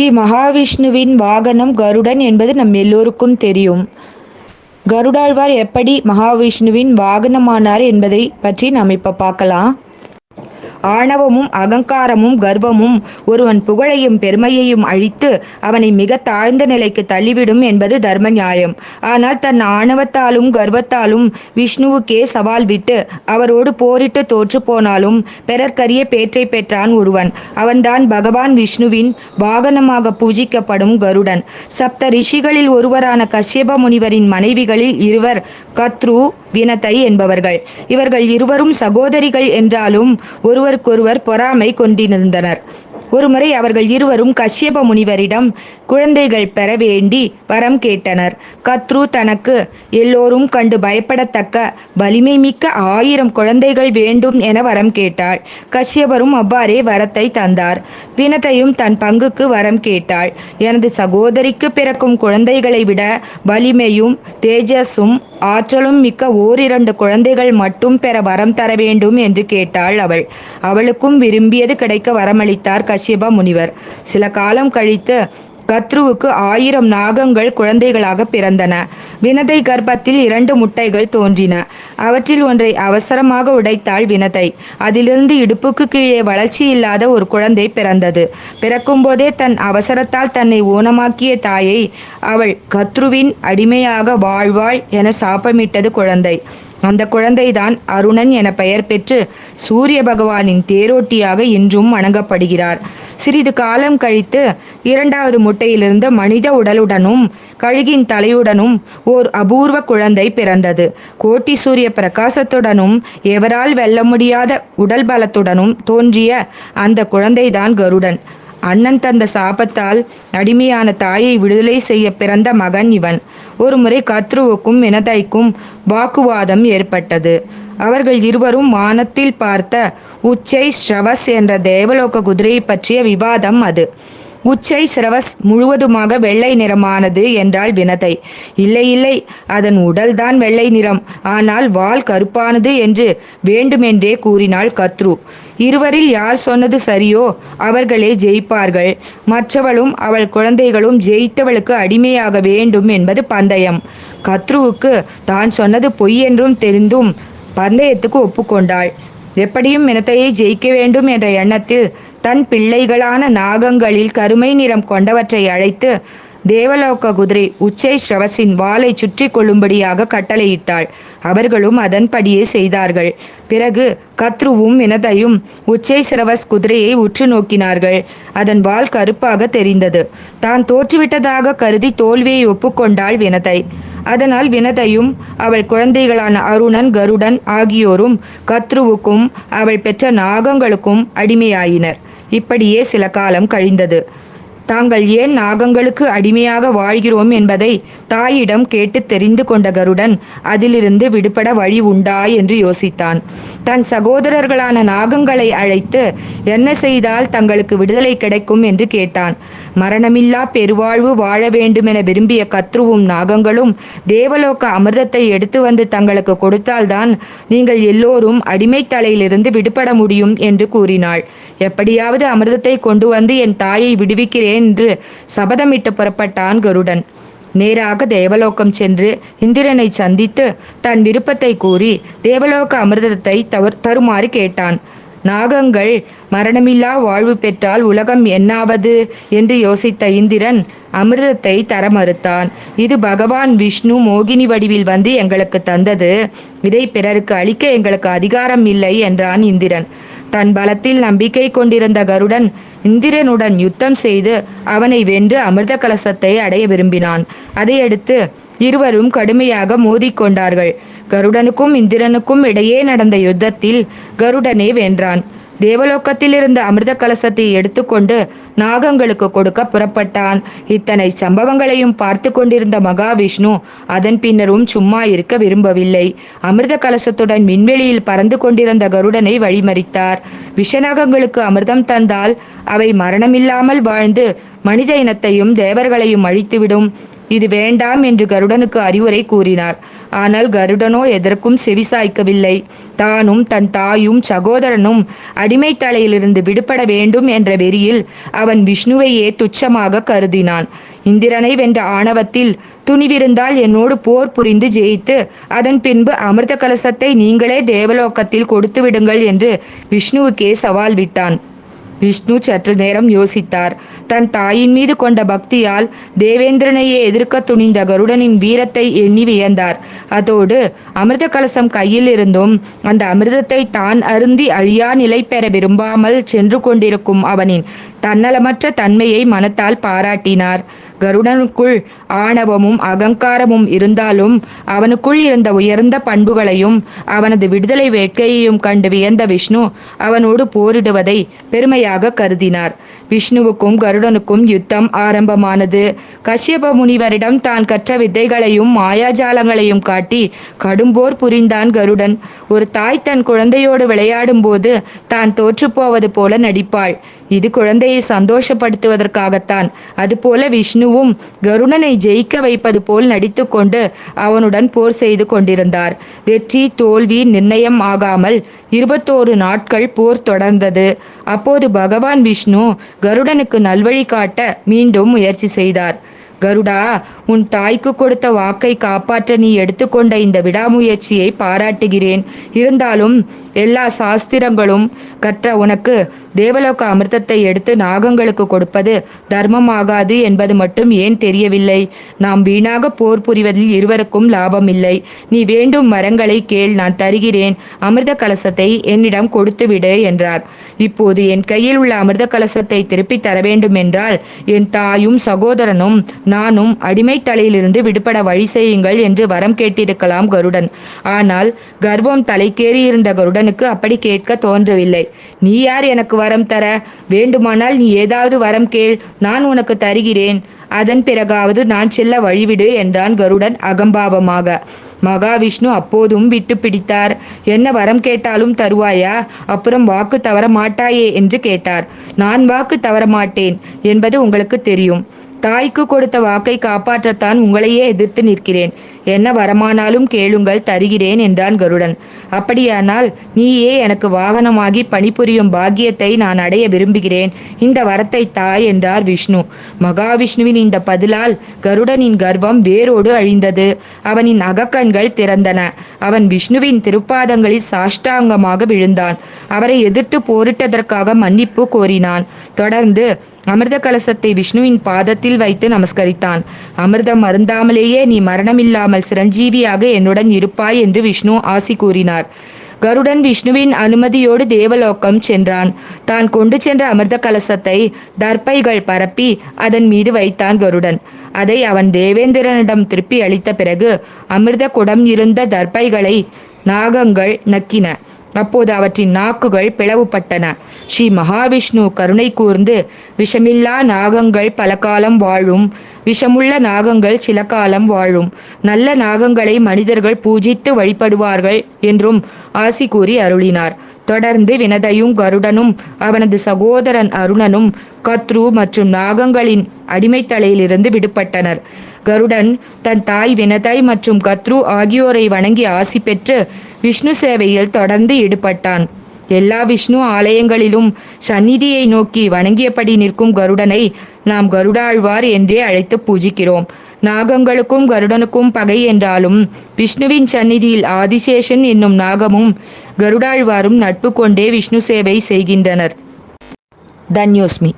ஸ்ரீ மகாவிஷ்ணுவின் வாகனம் கருடன் என்பது நம் எல்லோருக்கும் தெரியும். கருடாழ்வார் எப்படி மகாவிஷ்ணுவின் வாகனமானார் என்பதை பற்றி நாம் இப்போ பார்க்கலாம். ஆணவமும் அகங்காரமும் கர்வமும் ஒருவன் புகழையும் பெருமையையும் அழித்து அவனை மிக தாழ்ந்த நிலைக்கு தள்ளிவிடும் என்பது தர்ம நியாயம் ஆனால் தன் ஆணவத்தாலும் கர்வத்தாலும் விஷ்ணுவுக்கே சவால் விட்டு அவரோடு போரிட்டு தோற்று போனாலும் பிறர்க்கரிய பேற்றை பெற்றான் ஒருவன். அவன்தான் பகவான் விஷ்ணுவின் வாகனமாக பூஜிக்கப்படும் கருடன். சப்த ரிஷிகளில் ஒருவரான கஷ்யப முனிவரின் மனைவிகளில் இருவர் கத்ரு வினதை என்பவர்கள். இவர்கள் இருவரும் சகோதரிகள் என்றாலும் ஒருவர் ஒருவருக்கொருவர் பொறாமை கொண்டிருந்தனர். ஒருமுறை அவர்கள் இருவரும் கஷ்யப முனிவரிடம் குழந்தைகள் பெற வேண்டி வரம் கேட்டனர். கத்ரு தனக்கு எல்லோரும் கண்டு பயப்படத்தக்க வலிமை மிக்க ஆயிரம் குழந்தைகள் வேண்டும் என வரம் கேட்டாள். கஷ்யபரும் அவ்வாறே வரத்தை தந்தார். பிணத்தையும் தன் பங்குக்கு வரம் கேட்டாள். எனது சகோதரிக்கு பிறக்கும் குழந்தைகளை விட வலிமையும் தேஜஸும் ஆற்றலும் மிக்க ஓரிரண்டு குழந்தைகள் மட்டும் பெற வரம் தர வேண்டும் என்று கேட்டாள் அவள். அவளுக்கும் விரும்பியது கிடைக்க வரமளித்தார் கஷ்யப முனிவர். சில காலம் கழித்து கத்ருவுக்கு ஆயிரம் நாகங்கள் குழந்தைகளாக பிறந்தன. வினதை கர்ப்பத்தில் இரண்டு முட்டைகள் தோன்றின. அவற்றில் ஒன்றை அவசரமாக உடைத்தாள் வினதை. அதிலிருந்து இடுப்புக்கு கீழே வளர்ச்சி இல்லாத ஒரு குழந்தை பிறந்தது. பிறக்கும்போதே தன் அவசரத்தால் தன்னை ஊனமாக்கிய தாயை அவள் கத்ருவின் அடிமையாக வாழ்வாள் என சாபமிட்டது குழந்தை. அந்த குழந்தைதான் அருணன் என பெயர் பெற்று சூரிய பகவானின் தேரோட்டியாக இன்றும் வணங்கப்படுகிறார். சிறிது காலம் கழித்து இரண்டாவது முட்டையிலிருந்து மனித உடலுடனும் கழுகின் தலையுடனும் ஓர் அபூர்வ குழந்தை பிறந்தது. கோட்டி சூரிய பிரகாசத்துடனும் எவரால் வெல்ல முடியாத உடல் பலத்துடனும் தோன்றிய அந்த குழந்தைதான் கருடன். அண்ணன் தந்த சாபத்தால் அடிமையான தாயை விடுதலை செய்ய பிறந்த மகன் இவன். ஒருமுறை கத்ருவுக்கும் வினதைக்கும் வாக்குவாதம் ஏற்பட்டது. அவர்கள் இருவரும் வானத்தில் பார்த்த உச்சை ஸ்ரவஸ் என்ற தேவலோக குதிரையை பற்றிய விவாதம் அது. உச்சை சிரவஸ் முழுவதுமாக வெள்ளை நிறமானது என்றாள் வினதை. இல்லை இல்லை அதன் உடல்தான் வெள்ளை நிறம். ஆனால் வால் கருப்பானது என்று வேண்டுமென்றே கூறினாள் கத்ரு. இருவரில் யார் சொன்னது சரியோ அவர்களே ஜெயிப்பார்கள். மற்றவளும் அவள் குழந்தைகளும் ஜெயித்தவளுக்கு அடிமையாக வேண்டும் என்பது பந்தயம். கத்ருவுக்கு தான் சொன்னது பொய் என்றும் தெரிந்தும் பந்தயத்துக்கு ஒப்புக்கொண்டாள். எப்படியும் மினத்தையை ஜெயிக்க வேண்டும் என்ற எண்ணத்தில் தன் பிள்ளைகளான நாகங்களில் கருமை நிறம் கொண்டவற்றை அழைத்து தேவலோக குதிரை உச்சை ஸ்ரவசின் வாளை சுற்றி கொள்ளும்படியாக கட்டளையிட்டாள். அவர்களும் அதன்படியே செய்தார்கள். பிறகு கத்ருவும் வினதையும் உச்சை சிரவஸ் குதிரையை உற்று நோக்கினார்கள். அதன் வால் கருப்பாக தெரிந்தது. தான் தோற்றுவிட்டதாக கருதி தோல்வியை ஒப்புக்கொண்டாள் வினதை அதனால் வினதையும் அவள் குழந்தைகளான அருணன் கருடன் ஆகியோரும் கத்ருவுக்கும் அவள் பெற்ற நாகங்களுக்கும் அடிமையாயினர். இப்படியே சில காலம் கழிந்தது. தாங்கள் ஏன் நாகங்களுக்கு அடிமையாக வாழ்கிறோம் என்பதை தாயிடம் கேட்டு தெரிந்து கொண்ட கருடன் அதிலிருந்து விடுபட வழி உண்டா என்று யோசித்தான். தன் சகோதரர்களான நாகங்களை அழைத்து என்ன செய்தால் தங்களுக்கு விடுதலை கிடைக்கும்? என்று கேட்டான். மரணமில்லா பெருவாழ்வு வாழ வேண்டுமென விரும்பிய கத்ருவும் நாகங்களும் தேவலோக அமிர்தத்தை எடுத்து வந்து தங்களுக்கு கொடுத்தால்தான் நீங்கள் எல்லோரும் அடிமை தலையிலிருந்து விடுபட முடியும் என்று கூறினாள். எப்படியாவது அமிர்தத்தை கொண்டு வந்து என் தாயை விடுவிக்கிறேன் என்று சபதமிட்டு புறப்பட்டான் கருடன். நேராக தேவலோகம் சென்று இந்திரனை சந்தித்து தன் விருப்பத்தை கூறி தேவலோக அமிர்தத்தை தவர் தருமாறு கேட்டான். நாகங்கள் மரணமில்லா வாழ்வு பெற்றால் உலகம் என்னாவது? என்று யோசித்த இந்திரன் அமிர்தத்தை தர மறுத்தான். இது பகவான் விஷ்ணு மோகினி வடிவில் வந்து எங்களுக்கு தந்தது. இதை பிறருக்கு அளிக்க எங்களுக்கு அதிகாரம் இல்லை என்றான் இந்திரன். தன் பலத்தில் நம்பிக்கை கொண்டிருந்த கருடன் இந்திரனுடன் யுத்தம் செய்து அவனை வென்று அமிர்த கலசத்தை அடைய விரும்பினான். அதையடுத்து இருவரும் கடுமையாக மோதிக்கொண்டார்கள் கருடனுக்கும் இந்திரனுக்கும் இடையே நடந்த யுத்தத்தில் கருடனே வென்றான். தேவலோகத்தில் இருந்த அமிர்த கலசத்தை எடுத்துக்கொண்டு நாகங்களுக்கு கொடுக்க புறப்பட்டான். இத்தனை சம்பவங்களையும் பார்த்து கொண்டிருந்த மகாவிஷ்ணு அதன் பின்னரும் சும்மா இருக்க விரும்பவில்லை. அமிர்த கலசத்துடன் விண்வெளியில் பறந்து கொண்டிருந்த கருடனை வழிமறித்தார். விஷநாகங்களுக்கு அமிர்தம் தந்தால் அவை மரணமில்லாமல் வாழ்ந்து மனித இனத்தையும் தேவர்களையும் அழித்துவிடும். இது வேண்டாம் என்று கருடனுக்கு அறிவுரை கூறினார். ஆனால் கருடனோ எதற்கும் செவிசாய்க்கவில்லை தானும் தன் தாயும் சகோதரனும் அடிமை தலையிலிருந்து விடுபட வேண்டும் என்ற வெறியில் அவன் விஷ்ணுவையே துச்சமாக கருதினான். இந்திரனை வென்ற ஆணவத்தில் துணிவிருந்தால் என்னோடு போர் புரிந்து ஜெயித்து அதன் பின்பு அமிர்த கலசத்தை நீங்களே தேவலோகத்தில் கொடுத்து விடுங்கள் என்று விஷ்ணுவுக்கே சவால் விட்டான். விஷ்ணு சற்று நேரம் யோசித்தார். தன் தாயின் மீது கொண்ட பக்தியால் தேவேந்திரனையே எதிர்க்க துணிந்த கருடனின் வீரத்தை எண்ணி வியந்தார். அதோடு அமிர்த கலசம் கையில் இருந்தும் அந்த அமிர்தத்தை தான் அருந்தி அழியா நிலை பெற விரும்பாமல் சென்று கொண்டிருக்கும் அவனின் தன்னலமற்ற தன்மையை மனத்தால் பாராட்டினார். கருடனுக்குள் ஆணவமும் அகங்காரமும் இருந்தாலும் அவனுக்குள் இருந்த உயர்ந்த பண்புகளையும் அவனது விடுதலை வேட்கையையும் கண்டு வியந்த விஷ்ணு அவனோடு போரிடுவதை பெருமையாக கருதினார். விஷ்ணுவுக்கும் கருடனுக்கும் யுத்தம் ஆரம்பமானது. கஷ்யப முனிவரிடம் தான் கற்ற வித்தைகளையும் மாயாஜாலங்களையும் காட்டி கடும்போர் புரிந்தான் கருடன். ஒரு தாய் தன் குழந்தையோடு விளையாடும் போது தான் தோற்றுப்போவது போல நடிப்பாள். இது குழந்தையை சந்தோஷப்படுத்துவதற்காகத்தான். அதுபோல விஷ்ணுவும் கருடனை ஜெயிக்க வைப்பது போல் நடித்துக்கொண்டு அவனுடன் போர் செய்து கொண்டிருந்தார். வெற்றி தோல்வி நிர்ணயம் ஆகாமல் இருபத்தோரு நாட்கள் போர் தொடர்ந்தது. அப்போது பகவான் விஷ்ணு கருடனுக்கு நல்வழி காட்ட மீண்டும் முயற்சி செய்தார். கருடா உன் தாய்க்கு கொடுத்த வாக்கை காப்பாற்ற நீ எடுத்துக்கொண்ட இந்த விடாமுயற்சியை பாராட்டுகிறேன். இருந்தாலும் எல்லா சாஸ்திரங்களும் கற்ற உனக்கு தேவலோக அமிர்தத்தை எடுத்து நாகங்களுக்கு கொடுப்பது தர்மமாகாது என்பது மட்டும் ஏன் தெரியவில்லை? நாம் வீணாக போர் புரிவதில் இருவருக்கும் லாபம் இல்லை நீ வேண்டும் மரங்களை கேள் நான் தருகிறேன். அமிர்த கலசத்தை என்னிடம் கொடுத்துவிடு என்றார். இப்போது என் கையில் உள்ள அமிர்த கலசத்தை திருப்பி தர வேண்டும் என்றால் என் தாயும் சகோதரனும் நானும் அடிமை தலையிலிருந்து விடுபட வழி செய்யுங்கள் என்று வரம் கேட்டிருக்கலாம் கருடன். ஆனால் கர்வம் தலைக்கேறி இருந்த கருடனுக்கு அப்படி கேட்க தோன்றவில்லை. நீ யார் எனக்கு வரம் தர? வேண்டுமானால் நீ ஏதாவது வரம் கேள். நான் உனக்கு தருகிறேன். அதன் பிறகாவது நான் செல்ல வழிவிடு என்றான் கருடன் அகம்பாவமாக. மகாவிஷ்ணு அப்போதும் விட்டு பிடித்தார். என்ன வரம் கேட்டாலும் தருவாயா? அப்புறம் வாக்கு தவற மாட்டாயே என்று கேட்டார். நான் வாக்கு தவற மாட்டேன் என்பது உங்களுக்கு தெரியும். தாய்க்கு கொடுத்த வாக்கை காப்பாற்றத்தான் உங்களையே எதிர்த்து நிற்கிறேன். என்ன வரமானாலும் கேளுங்கள் தருகிறேன் என்றான் கருடன். அப்படியானால் நீயே எனக்கு வாகனமாகி பணிபுரியும் பாக்கியத்தை நான் அடைய விரும்புகிறேன். இந்த வரத்தை தாய் என்றார் விஷ்ணு. மகாவிஷ்ணுவின் இந்த பதிலால் கருடனின் கர்வம் வேரோடு அழிந்தது. அவனின் அகக்கண்கள் திறந்தன. அவன் விஷ்ணுவின் திருப்பாதங்களில் சாஷ்டாங்கமாக விழுந்தான். அவரை எதிர்த்து போரிட்டதற்காக மன்னிப்பு கோரினான். தொடர்ந்து அமிர்த கலசத்தை விஷ்ணுவின் பாதத்தில் வைத்து நமஸ்கரித்தான். அமிர்தம் அருந்தாமலேயே நீ மரணமில்லாமல் சிரஞ்சீவியாக என்னுடன் இருப்பாய் என்று விஷ்ணு ஆசி கூறினார். கருடன் விஷ்ணுவின் அனுமதியோடு தேவலோகம் சென்றான். தான் கொண்டு சென்ற அமிர்த கலசத்தை தர்ப்பைகள் பரப்பி அதன் மீது வைத்தான் கருடன். அதை அவன் தேவேந்திரனிடம் திருப்பி அளித்த பிறகு அமிர்த குடம் இருந்த தர்ப்பைகளை நாகங்கள் நக்கின. அப்போது அவற்றின் நாக்குகள் பிளவுபட்டன. ஸ்ரீ மகாவிஷ்ணு கருணை கூர்ந்து விஷமில்லா நாகங்கள் பல காலம் வாழும் விஷமுள்ள நாகங்கள் சில காலம் வாழும் நல்ல நாகங்களை மனிதர்கள் பூஜித்து வழிபடுவார்கள் என்றும் ஆசி கூறி அருளினார். தொடர்ந்து வினதையும் கருடனும் அவனது சகோதரன் அருணனும் கத்ரு மற்றும் நாகங்களின் அடிமைத்தலையிலிருந்து விடுபட்டனர். கருடன் தன் தாய் வினதை மற்றும் கத்ரு ஆகியோரை வணங்கி ஆசி பெற்று விஷ்ணு சேவையில் தொடர்ந்து ஈடுபட்டான். எல்லா விஷ்ணு ஆலயங்களிலும் சந்நிதியை நோக்கி வணங்கியபடி நிற்கும் கருடனை நாம் கருடாழ்வார் என்றே அழைத்து பூஜிக்கிறோம். நாகங்களுக்கும் கருடனுக்கும் பகை என்றாலும் விஷ்ணுவின் சந்நிதியில் ஆதிசேஷன் என்னும் நாகமும் கருடாழ்வாரும் நட்பு கொண்டே விஷ்ணு சேவை செய்கின்றனர். தன்யோஸ்மி.